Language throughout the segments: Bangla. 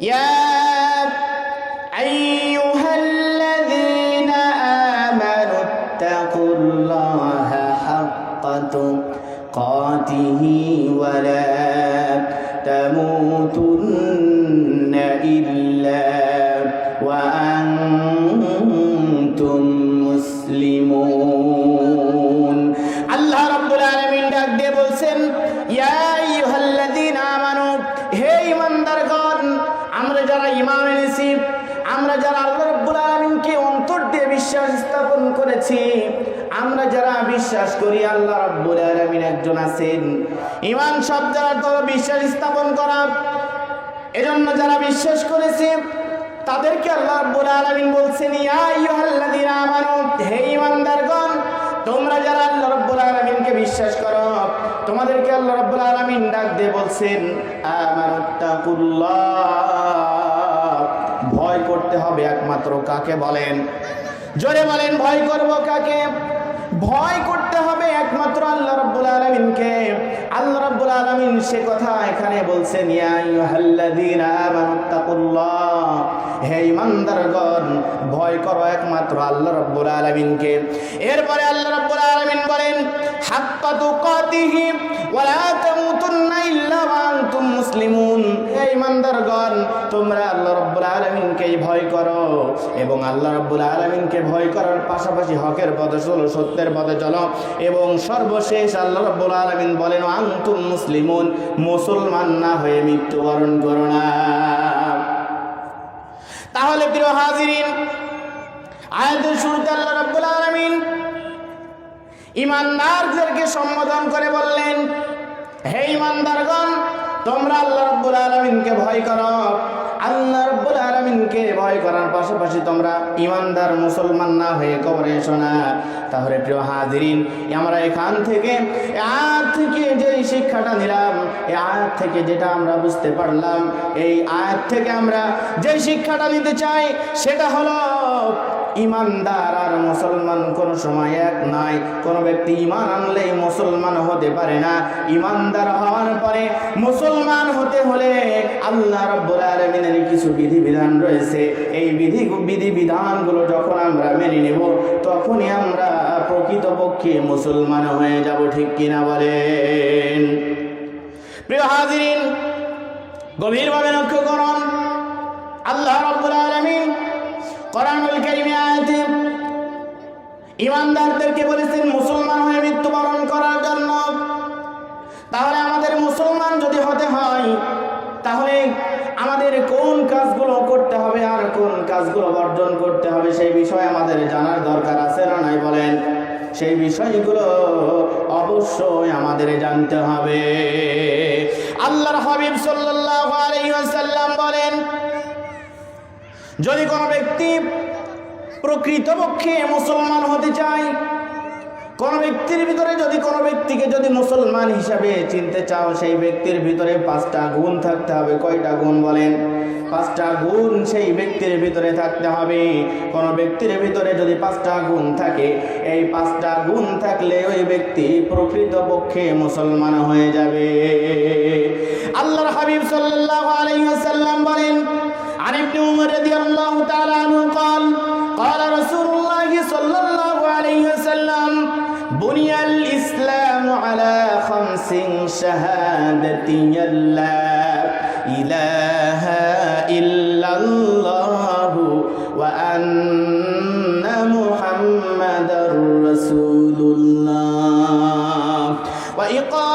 يا أيها الذين آمنوا اتقوا الله حق تقاته ولا تموتن إلا وأنتم মুসলিমুন আল্লাহ রাব্বুল আলামিন ডাক দিয়ে বলছেন ইয়া আইয়ুহাল্লাযীনা আমরা যারা আল্লাহ রাব্বুল আলামিনকে অন্তর দিয়ে বিশ্বাস স্থাপন করেছি, আমরা যারা বিশ্বাস করি আল্লাহ রাব্বুল আলামিন একজন আছেন। ইমান শব্দের অর্থ হলো বিশ্বাস স্থাপন করা, এজন্য যারা বিশ্বাস করেছে, তাদেরকে আল্লাহ রাব্বুল আলামিন বলছেন হে ঈমানদারগণ তোমরা যারা আল্লাহ রাব্বুল আলামিনকে বিশ্বাস করো, তোমাদেরকে আল্লাহ রাব্বুল আলামিন ডাক দিয়ে বলছেন ভয় করতে হবে একমাত্র কাকে বলেন? জোরে বলেন, ভয় করব কাকে? ভয় করতে হবে একমাত্র আল্লাহ রাব্বুল আলামিনকে। আল্লাহ রাব্বুল আলামিন সে কথা এখানে বলছেন, ইয়া আইয়ুহাল্লাযীনা আমানুত্তাকুল্লাহ হে ঈমানদারগণ, ভয় করো একমাত্র আল্লাহ রাব্বুল আলামিনকে। এরপরে আল্লাহ রাব্বুল আলামিন বলেন, হাক্কা তুকাতিহি ওয়া আনতুম মুসলিমুন। হে ঈমানদারগণ, তোমরা আল্লাহ রাব্বুল আলামিনকেই ভয় করো এবং আল্লাহ রাব্বুল আলামিনকে ভয় করার পাশাপাশি হকের পথে চলো, সত্যের পথে চলো এবং সর্বশেষ আল্লাহ রাব্বুল আলামিন বলেন, আনতুম মুসলিমুন, মুসলমান না হয়ে মৃত্যুবরণ করো না। তাহলে প্রিয় হাজিরিন, আয়াতের শুরুতে আল্লাহ রাব্বুল আলামিন ইমানদারদেরকে সম্বোধন করে বললেন, হে ইমানদারগণ তোমরা আল্লাহ রব্বুল আলামিনকে ভয় করো। আল্লাহ রাব্বুল আলামিনকে ভয় করার পাশাপাশি তোমরা ইমানদার মুসলমান না হয়ে কবরে এসো না। তাহলে প্রিয় হাজিরিন, আমরা এখান থেকে আয়াত থেকে যে শিক্ষাটা নিলাম এই আয়াত থেকে যেটা আমরা বুঝতে পারলাম, এই আয়াত থেকে আমরা যে শিক্ষাটা নিতে চাই, সেটা হলো ইমানদার আর মুসলমান কোন সময় এক নয় কোন ব্যক্তি ইমান আনলেই মুসলমান হতে পারে না। ইমানদার হওয়ার পরে মুসলমান হতে হলে আল্লাহ রাব্বুল আলামিনের কিছু বিধিবিধান রয়েছে। এই বিধি বিধি বিধানগুলো যখন আমরা মেনে নেব, তখনই আমরা প্রকৃতপক্ষে মুসলমান হয়ে যাব, ঠিক কিনা বলেন? প্রিয় হাজিরিন, গভীরভাবে লক্ষ্য করুন, আল্লাহ রাব্বুল আলামিন আয়াতে ইমানদারদেরকে বলেছেন, মুসলমান হয়ে মৃত্যুবরণ করার জন্য। তাহলে আমাদের মুসলমান যদি হতে হয়, তাহলে আমাদের কোন কাজগুলো করতে হবে আর কোন কাজগুলো বর্জন করতে হবে, সেই বিষয়ে আমাদের জানার দরকার আছে না নাই বলেন? সেই বিষয়গুলো অবশ্যই আমাদের জানতে হবে। আল্লাহর হাবিব সাল্লাল্লাহু আলাইহি ওয়াসাল্লাম বলেন, যদি কোনো ব্যক্তি প্রকৃতপক্ষে মুসলমান হতে চাই। কোন ব্যক্তির ভিতরে যদি কোনো ব্যক্তিকে যদি মুসলমান হিসাবে চিনতে চাও, সেই ব্যক্তির ভিতরে পাঁচটা গুণ থাকতে হবে। কয়টা গুণ বলেন? পাঁচটা গুণ সেই ব্যক্তির ভিতরে থাকতে হবে। কোনো ব্যক্তির ভিতরে যদি পাঁচটা গুণ থাকে, এই পাঁচটা গুণ থাকলে ওই ব্যক্তি প্রকৃতপক্ষে মুসলমান হয়ে যাবে। আল্লাহর হাবিব সাল্লাল্লাহু আলাইহি ওয়াসাল্লাম বলেন আরেকটি উমর রাদিয়াল্লাহু তাআলা আনহু قال رسول الله صلى الله عليه وسلم بني الإسلام على خمس شهادة لا إله إلا الله وأن محمد رسول الله. وإقام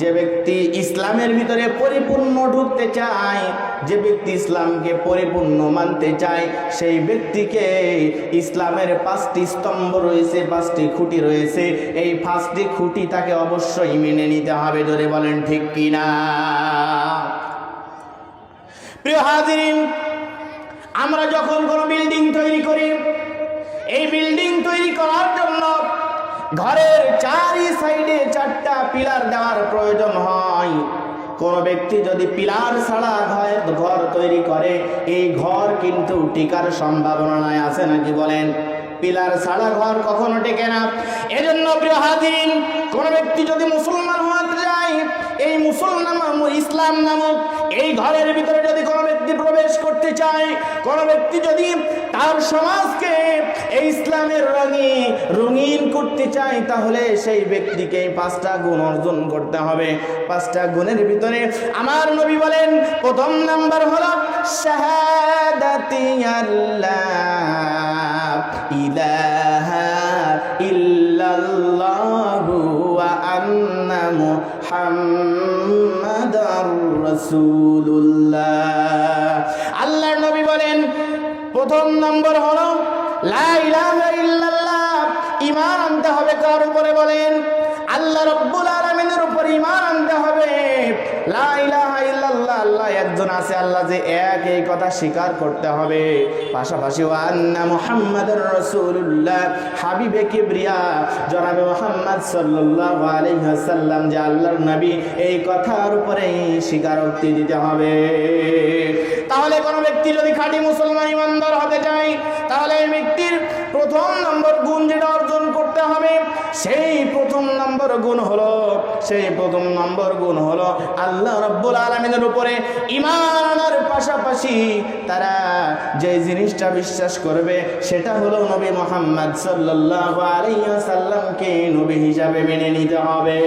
যে ব্যক্তি ইসলামের ভিতরে পরিপূর্ণ ঢুকতে চায়, যে ব্যক্তি ইসলামকে পরিপূর্ণ মানতে চায়, সেই ব্যক্তিকে ইসলামের পাঁচটি স্তম্ভ রয়েছে, পাঁচটি খুঁটি রয়েছে। এই পাঁচটি খুঁটি তাকে অবশ্যই মেনে নিতে হবে, ধরে বলেন ঠিক কিনা? প্রিয় হাজিরিন, আমরা যখন কোনো বিল্ডিং তৈরি করি, এই বিল্ডিং তৈরি করার ঘরের চারি সাইডে চারটা পিলার দেওয়ার প্রয়োজন হয়। কোন ব্যক্তি যদি পিলার ছাড়া ঘর ঘর তৈরি করে, এই ঘর কিন্তু টিকার সম্ভাবনা নাই, আছে নাকি বলেন? পিলার ছাড়া ঘর কখনো টেকে না। এজন্য প্রিয় হাদিন কোন ব্যক্তি যদি মুসলমান হতে যায় এই মুসলমান ইসলাম নামক, এই ঘরের ভিতরে যদি কোনো ব্যক্তি প্রবেশ করতে চায়, কোনো ব্যক্তি যদি তার সমাজকে এই ইসলামের রঙে, রঙিন করতে চায়, তাহলে সেই ব্যক্তিকে পাঁচটা গুণ অর্জন করতে হবে। পাঁচটা গুণের ভিতরে আমার নবী বলেন, প্রথম নাম্বার হলো, শাহাদাতি আল্লাহ, ইলাহা ইল্লাল্লাহু। মুহাম্মাদার রাসূলুল্লাহ। আল্লাহর নবী বলেন, প্রথম নম্বর হলো, লা ইলাহা ইল্লাল্লাহ। ঈমান আনতে হবে কার উপরে বলেন? আল্লাহ রাব্বুল আলামিনের উপর ঈমান আনতে হবে। লা একজন আছে আল্লাহ যে এক এই কথা স্বীকার করতে হবে। পাশাপাশি আন্না মুহাম্মাদুর রাসূলুল্লাহ, হাবিবে কিবরিয়া, জনাবে মুহাম্মদ সাল্লাল্লাহু আলাইহি ওয়াসাল্লাম, যে আল্লাহর নবী এই কথার উপরে স্বীকারোক্তি দিতে হবে। তাহলে কোনো ব্যক্তি যদি খাঁটি মুসলমান ইমানদার হতে চায়, তাহলে এই ব্যক্তির প্রথম নম্বর গুণ যেটা অর্জন সেই প্রথম নম্বর গুণ হলো, সেই প্রথম নম্বর গুণ হলো আল্লাহ রব্বুল আলমিনের উপরে ইমানের পাশাপাশি তারা যে জিনিসটা বিশ্বাস করবে সেটা হলো নবী মোহাম্মদ সাল্লাহ আলিয়া ওয়াসাল্লামকে নবী হিসাবে মেনে নিতে হবে।